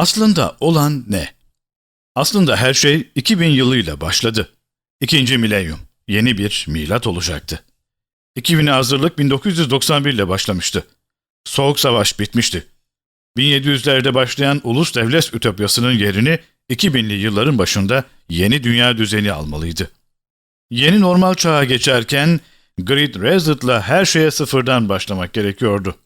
Aslında olan ne? Aslında her şey 2000 yılıyla başladı. İkinci milenyum, yeni bir milat olacaktı. 2000'e hazırlık 1991 ile başlamıştı. Soğuk Savaş bitmişti. 1700'lerde başlayan ulus devlet ütopyasının yerini 2000'li yılların başında yeni dünya düzeni almalıydı. Yeni normal çağa geçerken Grid Reset'la her şeye sıfırdan başlamak gerekiyordu.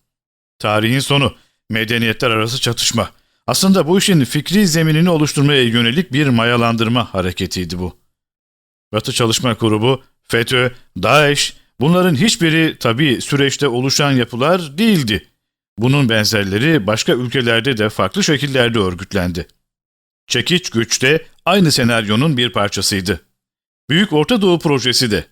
Tarihin sonu, medeniyetler arası çatışma. Aslında bu işin fikri zeminini oluşturmaya yönelik bir mayalandırma hareketiydi bu. Batı Çalışma Grubu, FETÖ, DAEŞ, bunların hiçbiri tabii süreçte oluşan yapılar değildi. Bunun benzerleri başka ülkelerde de farklı şekillerde örgütlendi. Çekiç güç de aynı senaryonun bir parçasıydı. Büyük Orta Doğu Projesi de.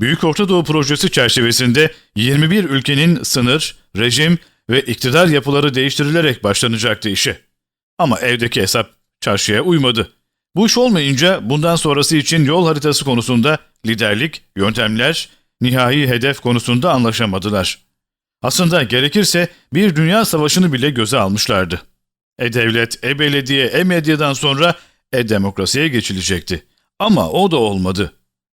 Büyük Orta Doğu Projesi çerçevesinde 21 ülkenin sınır, rejim ve iktidar yapıları değiştirilerek başlanacaktı işe. Ama evdeki hesap çarşıya uymadı. Bu iş olmayınca bundan sonrası için yol haritası konusunda liderlik, yöntemler, nihai hedef konusunda anlaşamadılar. Aslında gerekirse bir dünya savaşını bile göze almışlardı. E-devlet, e-belediye, e-medyadan sonra e-demokrasiye geçilecekti. Ama o da olmadı.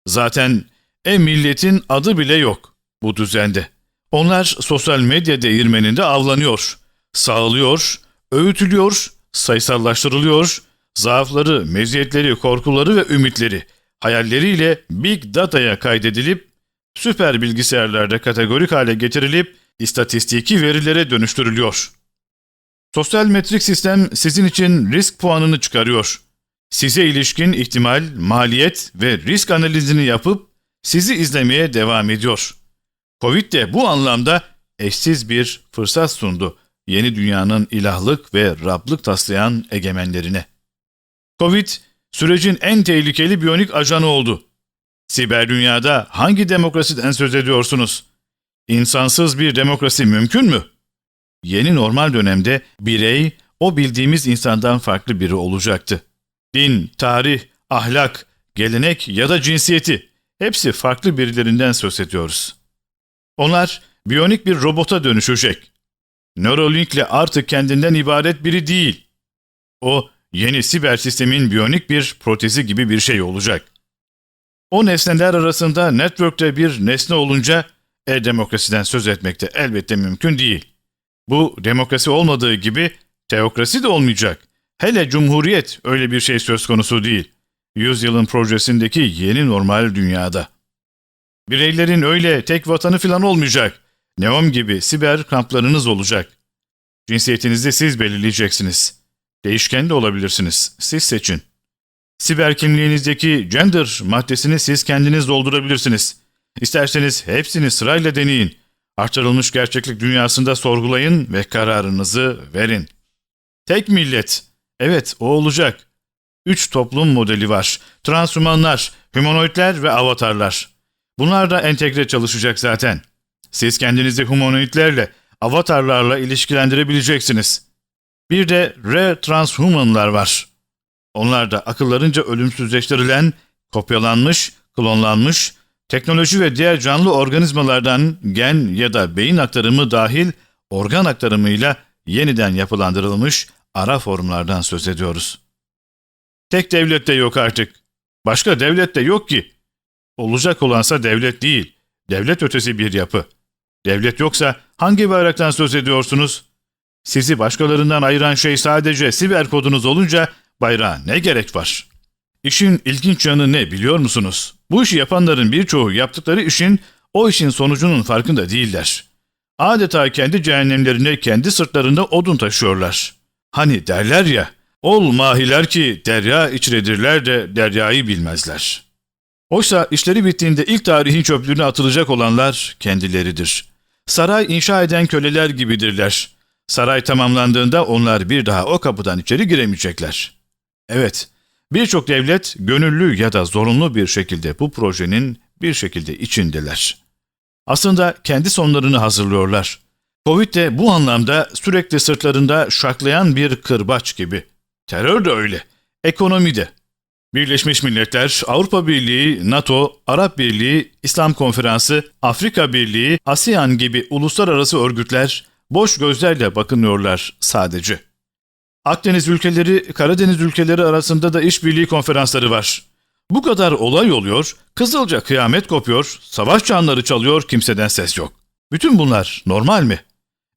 Zaten e-milletin adı bile yok bu düzende. Onlar sosyal medya değirmeninde avlanıyor, sağlıyor, öğütülüyor, sayısallaştırılıyor, zaafları, meziyetleri, korkuları ve ümitleri hayalleriyle Big Data'ya kaydedilip süper bilgisayarlarda kategorik hale getirilip istatistiki verilere dönüştürülüyor. Sosyal metrik sistem sizin için risk puanını çıkarıyor. Size ilişkin ihtimal, maliyet ve risk analizini yapıp sizi izlemeye devam ediyor. Covid de bu anlamda eşsiz bir fırsat sundu yeni dünyanın ilahlık ve Rablık taslayan egemenlerine. Covid, sürecin en tehlikeli biyonik ajanı oldu. Siber dünyada hangi demokrasiden söz ediyorsunuz? İnsansız bir demokrasi mümkün mü? Yeni normal dönemde birey o bildiğimiz insandan farklı biri olacaktı. Din, tarih, ahlak, gelenek ya da cinsiyeti hepsi farklı birilerinden söz ediyoruz. Onlar biyonik bir robota dönüşecek. Neuralink'le artık kendinden ibaret biri değil. O yeni siber sistemin biyonik bir protezi gibi bir şey olacak. O nesneler arasında network'te bir nesne olunca e-demokrasiden söz etmek de elbette mümkün değil. Bu demokrasi olmadığı gibi teokrasi de olmayacak. Hele cumhuriyet öyle bir şey söz konusu değil. Yüzyılın projesindeki yeni normal dünyada. Bireylerin öyle tek vatanı falan olmayacak. Neom gibi siber kamplarınız olacak. Cinsiyetinizi siz belirleyeceksiniz. Değişken de olabilirsiniz. Siz seçin. Siber kimliğinizdeki gender maddesini siz kendiniz doldurabilirsiniz. İsterseniz hepsini sırayla deneyin. Artırılmış gerçeklik dünyasında sorgulayın ve kararınızı verin. Tek millet. Evet o olacak. Üç toplum modeli var. Transhumanlar, humanoidler ve avatarlar. Bunlar da entegre çalışacak zaten. Siz kendinizi humanoidlerle, avatarlarla ilişkilendirebileceksiniz. Bir de re-transhumanlar var. Onlar da akıllarınca ölümsüzleştirilen, kopyalanmış, klonlanmış, teknoloji ve diğer canlı organizmalardan gen ya da beyin aktarımı dahil organ aktarımıyla yeniden yapılandırılmış ara formlardan söz ediyoruz. Tek devlet de yok artık. Başka devlet de yok ki. Olacak olansa devlet değil, devlet ötesi bir yapı. Devlet yoksa hangi bayraktan söz ediyorsunuz? Sizi başkalarından ayıran şey sadece siber kodunuz olunca bayrağa ne gerek var? İşin ilginç yanı ne biliyor musunuz? Bu işi yapanların birçoğu yaptıkları işin o işin sonucunun farkında değiller. Adeta kendi cehennemlerine kendi sırtlarında odun taşıyorlar. Hani derler ya, ol mahiler ki derya içredirler de deryayı bilmezler. Oysa işleri bittiğinde ilk tarihin çöplüğüne atılacak olanlar kendileridir. Saray inşa eden köleler gibidirler. Saray tamamlandığında onlar bir daha o kapıdan içeri giremeyecekler. Evet, birçok devlet gönüllü ya da zorunlu bir şekilde bu projenin bir şekilde içindeler. Aslında kendi sonlarını hazırlıyorlar. Covid de bu anlamda sürekli sırtlarında şaklayan bir kırbaç gibi. Terör de öyle. Ekonomi de. Birleşmiş Milletler, Avrupa Birliği, NATO, Arap Birliği, İslam Konferansı, Afrika Birliği, ASEAN gibi uluslararası örgütler boş gözlerle bakınıyorlar sadece. Akdeniz ülkeleri, Karadeniz ülkeleri arasında da işbirliği konferansları var. Bu kadar olay oluyor, Kızılca kıyamet kopuyor, savaş çanları çalıyor, kimseden ses yok. Bütün bunlar normal mi?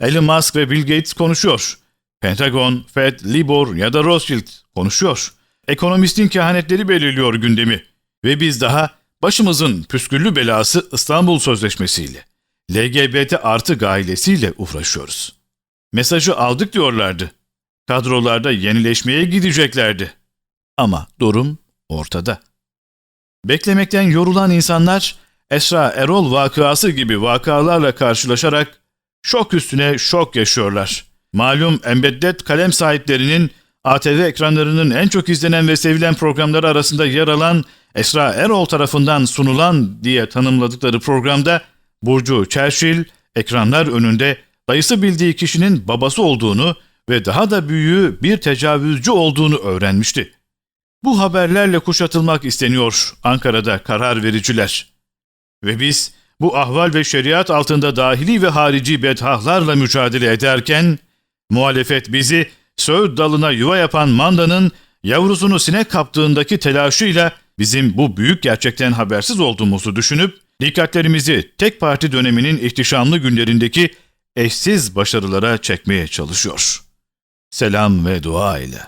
Elon Musk ve Bill Gates konuşuyor. Pentagon, Fed, Libor ya da Rothschild konuşuyor. Ekonomistin kehanetleri belirliyor gündemi. Ve biz daha başımızın püsküllü belası İstanbul Sözleşmesi'yle, LGBT artı gailesiyle uğraşıyoruz. Mesajı aldık diyorlardı. Kadrolarda yenileşmeye gideceklerdi. Ama durum ortada. Beklemekten yorulan insanlar Esra Erol vakıası gibi vakalarla karşılaşarak şok üstüne şok yaşıyorlar. Malum embeddet kalem sahiplerinin ATV ekranlarının en çok izlenen ve sevilen programları arasında yer alan Esra Erol tarafından sunulan diye tanımladıkları programda Burcu Çerşil ekranlar önünde dayısı bildiği kişinin babası olduğunu ve daha da büyüğü bir tecavüzcü olduğunu öğrenmişti. Bu haberlerle kuşatılmak isteniyor Ankara'da karar vericiler. Ve biz bu ahval ve şeriat altında dahili ve harici bedhahlarla mücadele ederken, muhalefet bizi söğüt dalına yuva yapan mandanın yavrusunu sinek kaptığındaki telaşıyla bizim bu büyük gerçekten habersiz olduğumuzu düşünüp, dikkatlerimizi tek parti döneminin ihtişamlı günlerindeki eşsiz başarılara çekmeye çalışıyor. Selam ve dua ile.